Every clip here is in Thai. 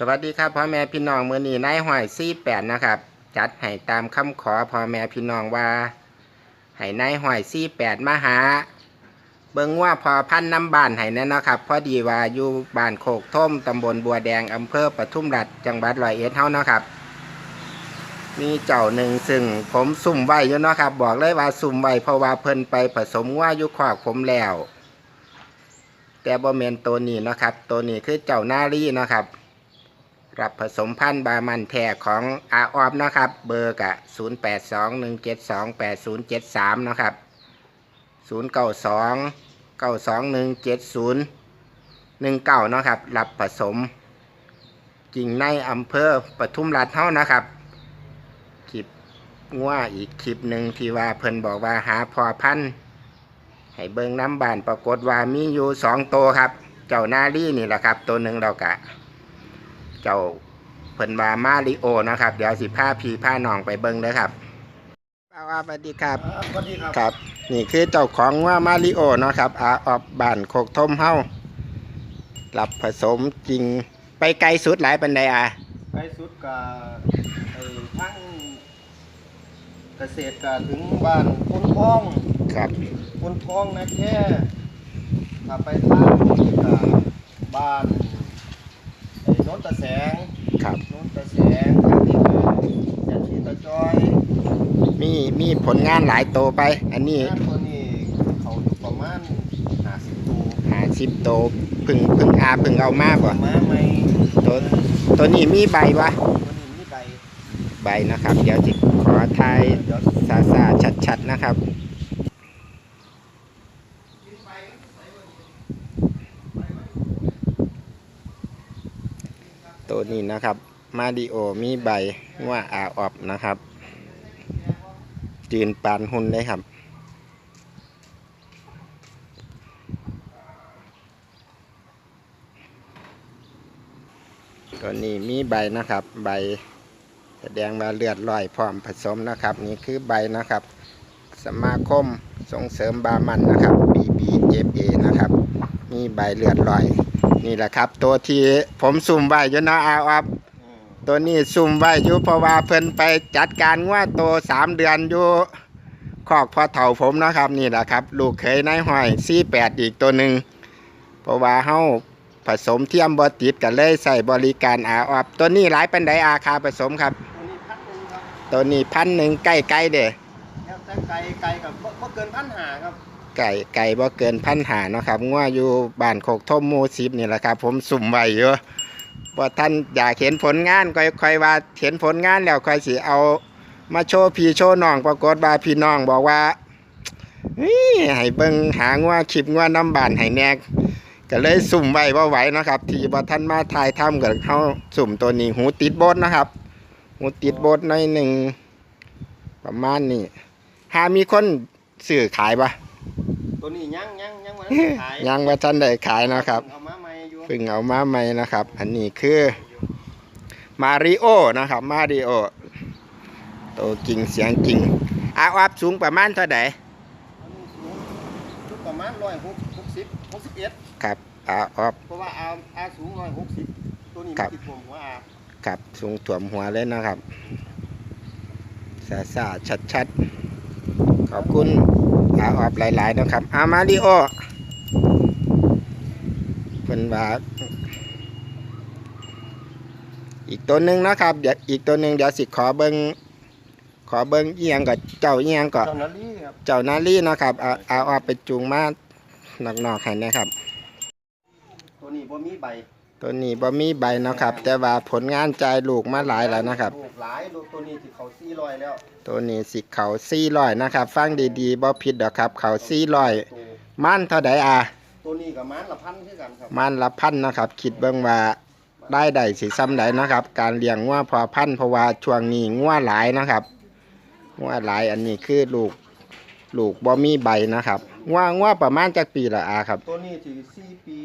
สวัสดีครับพ่อแม่พี่น้องมือนี้นายห้อยซี่แปดนะครับ จัดให้ตามคำขอพ่อแม่พี่น้องว่าให้นายห้อยซี่แปดมาหา เบิ่งว่าพอพันน้ำบ้านให้แน่เนะครับพอดีว่าอยู่บ้านโคกท่มตำบลบัวแดงอำเภอปทุมรัฐจังหวัดร้อยเอ็ดเฮานะครับ มีเจ้าหนึ่งซึ่งผมสุ่มไว้อยู่นะครับ บอกเลยว่าสุ่มไว้เพราะว่าเพิ่นไปผสมว่าอยู่ขอกผมแล้ว แต่บ่แมนตัวนี้นะครับ ตัวนี้คือเจ้านารีเนะครับ รับผสมพันธุ์บามันแท้ของอาออบนะครับเบอร์กะ0 8 2 1 7 2 8 0 7 3นะครับ0 9 2 9 2 1 7 0 1 9นาะครับ รับผสมกิ่งในอำเภอปทุมราชเท่านะครับคลิปง่วอีกคลิปหนึ่งที่ว่าเพิ่นบอกว่าหาพอพันธุ์ให้เบิงน้ำบานปรากฏว่ามีอยู่สองตัวครับ เจ้านารี่นี่แหละครับ ตัวหนึ่งเรากะ เจ้าเพิ่นว่ามาริโอนะครับ เดี๋ยวสิพาพี่พาน้องไปเบิ่งเด้อครับป้าว่าสวัสดีครับครับ สวัสดีครับครับ นี่คือเจ้าของว่ามาริโอเนาะครับอาออบบ้านโคกทมเฮารับผสมจริงไปไกลสุดหลายปันใดอะไปสุดกับไอ้ทั้งเกษตรกับถึงบ้านคนท้องครับคนท้องนะแค่ถ้าไปทางนี้กับบ้านไอ้โนนตะแสงครับ โนนตะแสงทางนี้กับแสนสีตะจอยมีมีผลงานหลายโตไป อันนี้งานตัวนี้เขาอยู่ประมาณห้าสิบตัวหาสิบโตพึ่งพึ่งอาพึ่งเอามาบ่มาไหมตัว ตัวนี้มีใบวะตัวนี้มีใบใบนะครับ เดี๋ยวจิขอทายเดี๋ยวซาซาชัดชัดๆนะครับ ตัวนี้นะครับ มาดิโอมีใบว่าอาออบนะครับ จืนปานหุ่นเลยครับตัวนี้มีใบนะครับ ใบแสดงว่าเลือดลอยพร้อมผสมนะครับ นี่คือใบนะครับ สมาคมส่งเสริมบามันนะครับ BBFA นะครับ มีใบเลือดลอย นี่แหละครับ ตัวที่ผมซุ่มไว้อยู่นะอาออบตัวนี้ซุ่มไว้อยู่เพราะว่าเพิ่นไปจัดการว่าตัวสามเดือนอยู่คอกพ่อเฒ่าผมนะครับนี่แหละครับ ลูกเคยนายห้อยสี่แปดอีกตัวหนึ่งเพราะว่าเฮาผสมเทียมบอติดกันเลยใส่บริการอาออบตัวนี้หลายปันไดอาคาผสมครับ ตัวนี้พันหนึ่งใกล้ๆเด้ครับแต่ไก่ไก่กับบ่บ่เกินพันหาครับ ไก่ไก่บ่เกินพันหาเนาะครับงัวอยู่บ้านโคกทมหมูสิบนี่แหละครับ ผมสุ่มไว้อยู่ว่าท่านอยากเห็นผลงานค่อยค่อยว่าเห็นผลงานแล้วค่อยสิเอา มาโชว์พี่โชว์น้องปรากฏว่าพี่น้องบอกว่าให้เบิ่งหางัวคลิปงัวน้ำบานให้แนกก็เลยสุ่มไว้บ่ไหวนะครับ ที่บ่ท่านมาถ่ายทำกับเขาสุ่มตัวนี้หูติดโบดนะครับ หูติดโบดหน่อยหนึ่งประมาณนี้หามีคนซื้อขายปะ ตัวนี้ยังยังยังวันนั้นขายยังว่าท่านได้ขายเนาะครับเอามาใหม่อยู่เพิ่งเอามาใหม่นะครับ อันนี้คือมาริโอนะครับมาริโอโตจริงเสียงจริงอาอับสูงประมาณเท่าไหร่อันนี้สูงชุดประมาณร้อยหกหกสิบหกสิบเอ็ดครับอาอับเพราะว่าอาอาสูงร้อยหกสิบตัวนี้ครัไม่บติดผมหัวอาครับสูงถ่วมหัวเลยนะครับซาซาชัดชัดๆ ขอบคุณ อาอับหลายๆนะครับอามาริโอเพิ่นว่าอีกตัวหนึ่งนะครับเดี๋ยวอีกตัวหนึ่งเดี๋ยวสิขอเบิงขอเบิงเอียงกับเจ้าเอียงก่อนเจ้านาลีครับเจ้านาลีเนาะครับเอาเอาเอาไปจูงมานอกๆให้นะครับ ตัวนี้บ่มีใบ ตัวนี้บ่มีใบเนาะครับ แต่ว่าผลงานจ่ายลูกมาหลายแล้วนะครับ ลูกหลายลูกตัวนี้ที่เขาสี่ร้อยแล้วตัวนี้สิเขาซี่ร้อยนะครับ ฟังดีๆบ่ผิดดอกครับ เขาซี่ร้อยตัวมันเท่าใดอะตัวนี้กับมันละพันคือกันครับมันละพันนะครับ คิดเบิ่งว่าได้ได้สิซ้ำใดนะครับ การเลี้ยงงัวพอพันธุ์เพราะว่าช่วงนี้งัวหลายนะครับงัวหลายอันนี้คือลูกลูกบ่มีใบนะครับงัวงัวประมาณจักปีละอาครับ ตัวนี้ที่สี่ปี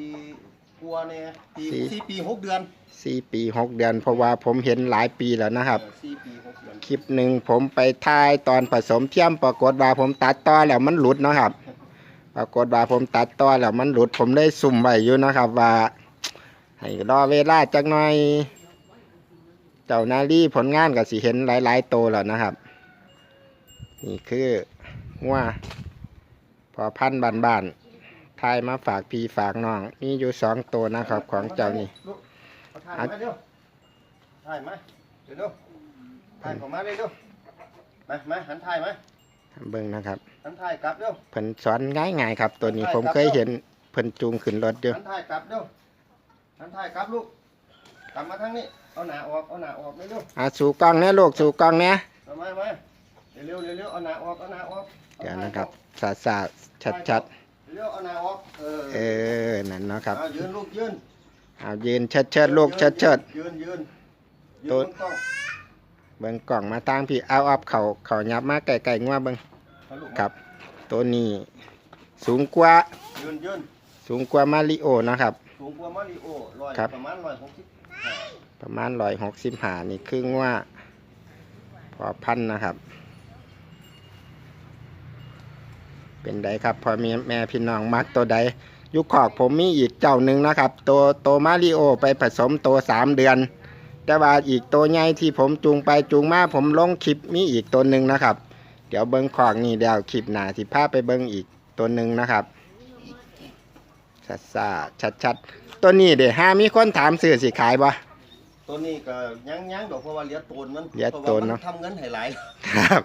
ก ลัวเนี่ยปีสี่ สี่ปีหกเดือนสี่ปีหกเดือนเพราะว่าผมเห็นหลายปีแล้วนะครับ เออสี่ปีหกเดือนคลิปหนึ่งผมไปถ่ายตอนผสมเทียมปรากฏว่าผมตัดต่อแล้วมันหลุดเนาะครับ ปรากฏว่าผมตัดต่อแล้วมันหลุดผมได้สุ่มไว้อยู่นะครับว่า ให้รอเวลาจักหน่อย เจ้านาลีผลงานก็สิเห็นหลายๆโตวแล้วนะครับ นี่คืองัวพอพันธุ์บ้านๆ ทายมาฝากพี่ฝากน้อง มีอยู่สองตัวนะครับ ของเจ้านี่ลูกเอาถ่ายมาเดี๋ยวถ่ายมาเดี๋ยวเดี๋ยวถ่ายผมมาเลยเดี๋ยวมามาหันถ่ายมาเบิ่งนะครับหันถ่ายกลับเดี๋ยวเพิ่นสอนง่ายๆครับ ตัวนี้ผมเคยเห็นเพิ่นจูงขึ้นรถอยู่หันถ่ายกลับเดี๋ยวหันถ่ายกลับลูกกลับมาทางนี้เอาหนาออกเอาหนาออกเร็วอะสู่กล้องแน่ลูกสู่กล้องแน่ๆเอามามาเร็วๆเร็วๆเอาหนาออกเอาหนาออกอาเดี๋ยวหานะครับออกสาสาชัดชัด เร็วๆเอาหนาออกเออๆเออ นั่นเนาะครับ เอายืนลูกยืนเอายืนเชิดเชิดๆลูกเชิดเชิด ยืนยืนยืนตัวบนกล้องๆเบิ่งกล่องมาตั้งพี่เอาออบเขาเขายับมาไก่ๆงัวเบิ่งเอาลูกมาครับ ตัวนี้ สูงกว่ายืนยืนสูงกว่ามาริโอนะครับ สูงกว่ามาริโอร้อยครับ ประมาณร้อยหกสิบประมาณร้อยหกสิบหานี่ครึ่งว่าพอพันนะครับ เป็นไดครับพอมีแม่พี่น้องมักตัวใดยุคขอกผมมีอีกเจ้าหนึ่งนะครับ ตัวโตมาริโอไปผสมตัวสามเดือน แต่ว่าอีกตัวใหญ่ที่ผมจูงไปจูงมาผมลงคลิปมีอีกตัวหนึ่งนะครับ เดี๋ยวเบิ้งขอกนี่เดี๋ยวคลิปหนาสิพาไปเบิ้งอีกตัวหนึ่งนะครับชัดซาชัดๆตัวนี้เดี๋ยวห้ามีคนถามซื้อสิขายบ่ ตัวนี้ก็ยังยังดอกเพราะว่าเหลียโตนมันเหลียโตนพราะว่าเนอะมัทำเงินให้หลายครับ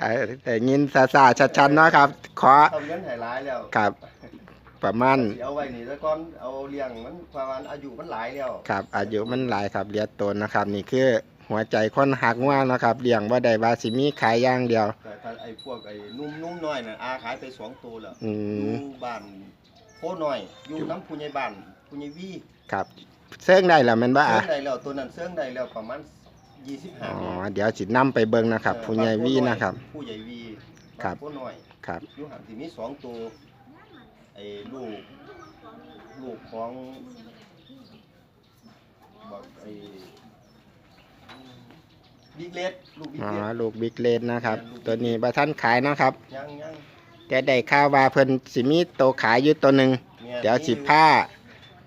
เอ่อแต่ยินซาซาชัดชัดๆเนาะครับ ขอทำเงินให้หลายแล้วครับ ประมาณสิเอาไว้นี่แล้วก่อนเอาเลี้ยงมันประมาณอายุมันหลายแล้วครับอายุมันหลายครับเลียดตนนะครับ นี่คือหัวใจคนหักว่านะครับเลี้ยงว่าได้ว่าสิมีขายอย่างเดียว แต่ถ้าไอ้พวกไอ้นุ่มนุ่มน้อยน่ะอาขายไปสองตัวแล้วอือมยู่บ้านโคน้อยอยู่น้ำผู้ใหญ่บ้านผู้ใหญ่วีครับ เสื่องได้แล้วแมันบ่เสื่อะองได้แล้วตัวนั้นเสื่องได้แล้วประมาณยี่สิบห้าอ๋อเดี๋ยวสินํไปเบิ่งนะครับผู้ใหญ่วีนะครับ ผู้ใหญ่วีครับโคน้อยครับอยู่ห่างที่มีสองตัวไอ้ลูกลูกของบอกไอ้บิ๊กเลดลูกบิ๊กอ๋อเลดลูกบิ๊กเลนนะครับ ตัวนี้บ่ทันขายเนาะครับ ยังยังแต่ได้ข่าวว่าเพิ่นสิมีโตวขายอยู่ตัวหนึ่งนี่เดี๋ยวสิพา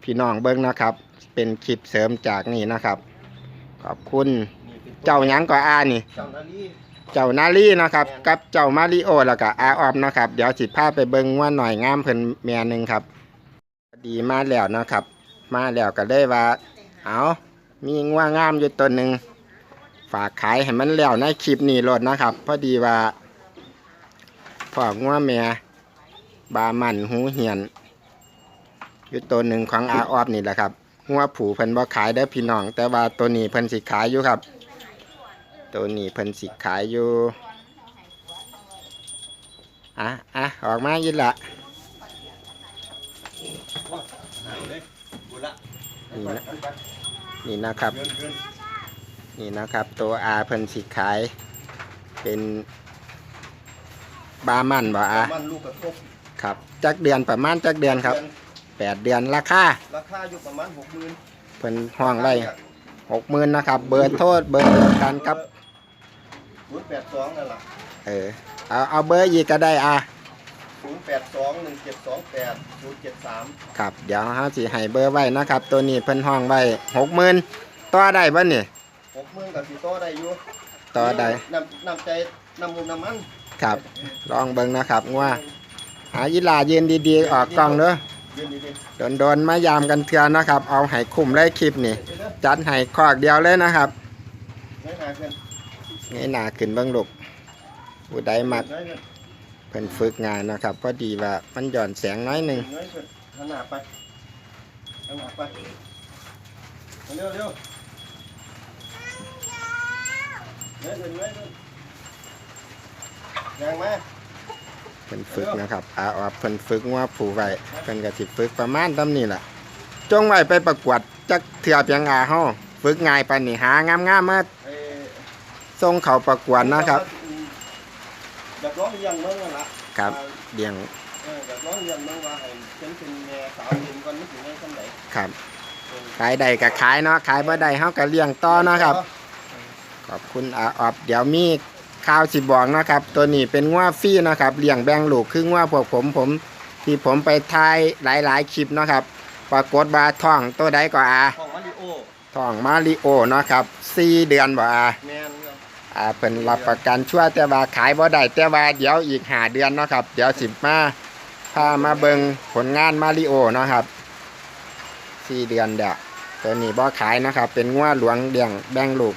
พี่น้องเบิ่งนะครับ เป็นคลิปเสริมจากนี่นะครับ ขอบคุณนี่ป็นตัวเจ้าหยังก็อานี่ เจ้านาลีเจ้านาลีนะครับกับเจ้ามาริโอแล้วก็อาออมนะครับ เดี๋ยวสิพาไปเบิ่งว่าหน่อยงามเพิ่นแม่หนึงครับดีมาแล้วนะครับ มาแล้วก็เลยว่า เอามีงัวงามอยู่ตัวหนึ่งฝากขายให้มันแล้วในคลิปนี้โลดนะครับ พอดีว่าพ่องัวแม่บามันหูเหียนอยู่ตัวหนึ่งของอาออฟนี่แหละครับ งัวผูเพิ่นบ่ขายเด้อพี่น้อง แต่ว่าตัวนี้เพิ่นสิขายอยู่ครับ ตัวนี้เพิ่นสิขายอยู่อะอะออกมายินละเอาเลยบุญละนี่นะไปไปนี่นะครับเงินเงินนี่นะครับ ตัวอาเพิ่นสิขาย เป็นบามันบ่อามันลูกกระทบครับจักเดือนประมาณจักเดือนครับ แปดเดือนราคาราคาอยู่ประมาณหกหมื่นเพิ่นห้องไว้หกหมื่นนะครับ เบอร์โทษเบอร์เดียวกันครับ ศูนย์แปดสองนั่นแหละเออเอาเอาเบอร์อีกก็ได้อาศูนย์แปดสองหนึ่งเจ็ดสองแปดศูนย์เจ็ดสามครับ เดี๋ยวเฮาสิให้เบอร์ไว้นะครับ ตัวนี้เพิ่นห้องไว้หกหมื่นต่อได้บ่นี่ หกหมื่นกับสีต่อได้อยู่ต่อได้นำนำใจนำมุมน้ำมันครับ ลองเบิ่งนะครับว่าหายีหลายืนดีๆออกกล้องเด้อ ยืนดีโดนๆมายามกันเทื่อนะครับ เอาให้คุ้มเลยคลิปนี่ จัดให้คอกเดียวเลยนะครับงยหน้าขึ้นนี่หนาขึ้นบิ่งลูกผู้ใดมักเงยขึ้นเพิ่นฝึกงานนะครับพอดีว่ามันหย่อนแสงน้อยหนึงเงยขึ้นหันหน้าไปหันหน้าไปเร็วเร็วเงยขึ้นเงยขึ้นยังไหม เพิ่นฝึกนะครับอาออกเพิ่นฝึกว่าผู้ไว้เพิ่นก็สิฝึกประมาณตำนี้ล่ะ จงไว้ไปประกวดจักเถื่อเพียงอาเฮาฝึกง่ายปานนี้หางามๆมาเอ่อส่งเขาประกวดนะครับแบบร้องเรียงเมืองนั่นละครับเลี้ยงเออแบบร้องเรียงเมืองว่าให้เป็นเป็นแม่สาวเห็นก่อนนี่ถึงไงสำไหนครับขายได้ก็ขายเนาะขายบ่ได้เฮาก็เลี้ยงต่อเนาะครับ ขอบคุณอาออบเดี๋ยวมี ข่าวสิบอกนะครับ ตัวนี้เป็นงัวฟรีนะครับเลี้ยงแบ่งลูกคืองัวพวกผมผม ที่ผมไปถ่ายหลาย ๆ คลิปเนาะครับปรากฏว่าท้องตัวใดก็อาของมาริโอทองมาริโอเนาะครับสี่เดือนบ่อาแม่นครับอ่าเพิ่นรับประกันชั่วแต่ว่าขายบ่ได้แต่ว่าเดี๋ยวอีกหาเดือนเนาะครับ เดี๋ยวสิมาพามาเบิงผลงานมาริโอเนาะครับสี่เดือนเด้อตัวนี้บ่ขายเนาะครับ เป็นงัวหลวงเลี้ยงแบ่งลูก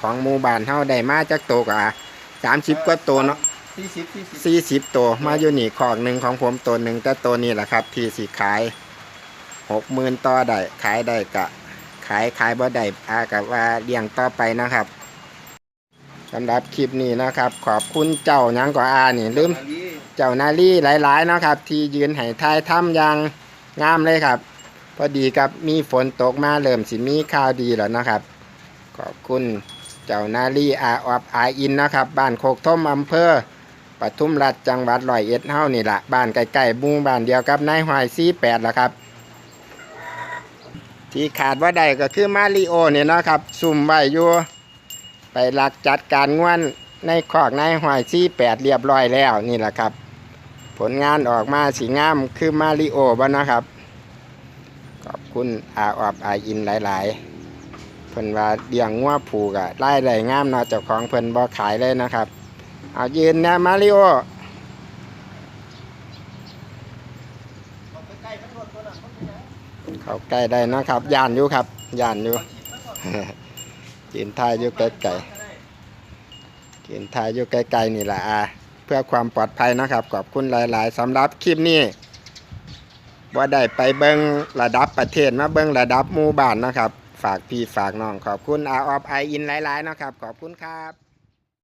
ของหมู่บ้านเฮาได้มาจากโตวกอะ 30กว่าตัวเนาะสี่สิบสี่สิบสี่สิบตัวมาอยู่นี่ขอกหนึ่งของผมตัวหนึ่งแต่ตัวนี้แหละครับ ที่สิขายหกหมื่นต่อได้ขายได้กะขายขายบ่ได้อากับว่าเลี้ยงต่อไปนะครับสำหรับคลิปนี้นะครับ ขอบคุณเจ้าหยังกว่าอานี่ลืมอันนี้เจ้านาลีหลายๆเนาะครับ ที่ยืนให้ทายถ้ำอยางงามเลยครับ พอดีกับมีฝนตกมาเริ่มสิมีข่าวดีแล้วนะครับ ขอบคุณ เจ้านาลีอาออบอาอินนะครับบ้านโคกท่มอำเภอปทุมรัฐจังหวัดร้อยเอ็ดเฮานี่แหละบ้านใกล้ๆหมู่บ้านเดียวกับนายหอยซีแปดละครับ ที่ขาดว่าใดก็คือมาริโอเนี่ยนะครับซุ่มไว้อยู่ไปหลักจัดการง่วนในคอกนายหอยซีแปดเรียบร้อยแล้วนี่แหละครับ ผลงานออกมาสีงามคือมาริโอบ้านะครับ ขอบคุณอาออบอาอินหลาย ๆ เพิ่นว่าเลี้ยงงัวผูกอะไล่ไรงามเนาะเจ้าของเพิ่นบ่ขายเลยนะครับ เอายืนนะมาริโอเข้าใกล้ได้นะครับย่านอยู่ครับย่านอยู่ยืนทายอยู่ใกลๆยืนทายอยู่ใกลๆนี่แหละอาเพื่อความปลอดภัยนะครับขอบคุณหลาย ๆสำหรับคลิปนี้ว่าได้ไปเบิ้งระดับประเทศมาเบิ้งระดับหมู่บ้านนะครับ ฝากพี่ฝากน้องขอบคุณอาออฟไออินหลายๆนะครับ ขอบคุณครับ